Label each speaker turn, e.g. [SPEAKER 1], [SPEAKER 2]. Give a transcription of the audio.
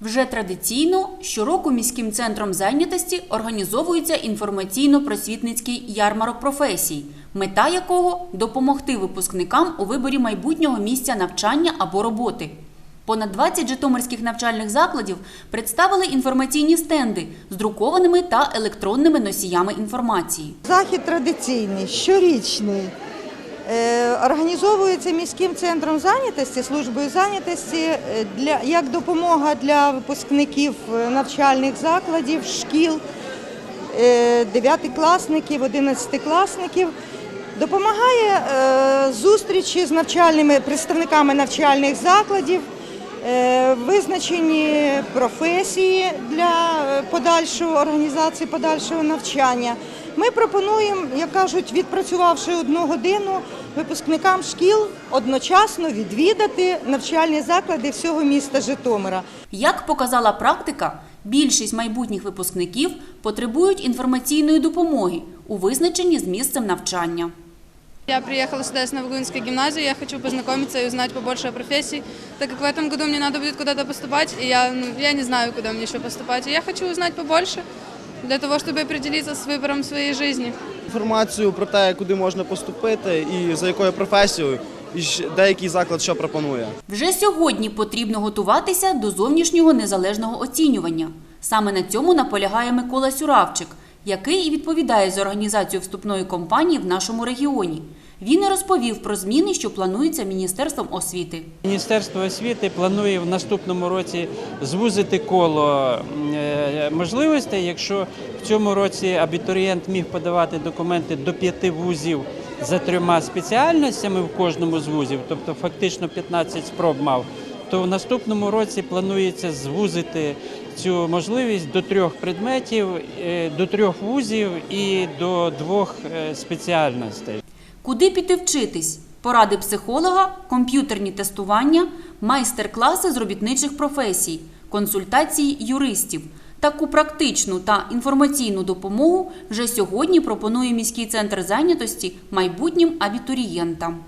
[SPEAKER 1] Вже традиційно щороку міським центром зайнятості організовується інформаційно-просвітницький ярмарок професій, мета якого допомогти випускникам у виборі майбутнього місця навчання або роботи. Понад 20 житомирських навчальних закладів представили інформаційні стенди з друкованими та електронними носіями інформації.
[SPEAKER 2] Захід традиційний, щорічний. Е, Організовується міським центром зайнятості, службою зайнятості е, для як допомога для випускників е, навчальних закладів, шкіл, дев'ятикласників, одинадцятикласників. Допомагає зустрічі з навчальними представниками навчальних закладів, визначені професії для подальшої організації подальшого навчання. Ми пропонуємо, як кажуть, відпрацювавши одну годину, випускникам шкіл одночасно відвідати навчальні заклади всього міста Житомира.
[SPEAKER 1] Як показала практика, більшість майбутніх випускників потребують інформаційної допомоги у визначенні з місцем навчання.
[SPEAKER 3] Я приехала сюда с Новогунской гимназии, я хочу познакомиться и узнать побольше о профессии, так как в этом году мне надо будет куда-то поступать, и я, ну, я не знаю, куда мне еще поступать. И я хочу узнать побольше для того, щоб определиться з вибором своєї жизни.
[SPEAKER 4] інформацію про те, куди можна поступити і за якою професією, і деякий заклад що пропонує.
[SPEAKER 1] Вже сьогодні потрібно готуватися до зовнішнього незалежного оцінювання. Саме на цьому наполягає Микола Сюравчик, який і відповідає за організацію вступної кампанії в нашому регіоні. Він і розповів про зміни, що плануються Міністерством освіти.
[SPEAKER 5] Міністерство освіти планує в наступному році звузити коло е, можливостей. Якщо в цьому році абітурієнт міг подавати документи до п'яти вузів за трьома спеціальностями в кожному з вузів, тобто фактично 15 спроб мав, то в наступному році планується звузити цю можливість до трьох предметів, е, до трьох вузів і до двох е, спеціальностей.
[SPEAKER 1] Куди піти вчитись? Поради психолога, комп'ютерні тестування, майстер-класи з робітничих професій, консультації юристів. Таку практичну та інформаційну допомогу вже сьогодні пропонує міський центр зайнятості майбутнім абітурієнтам.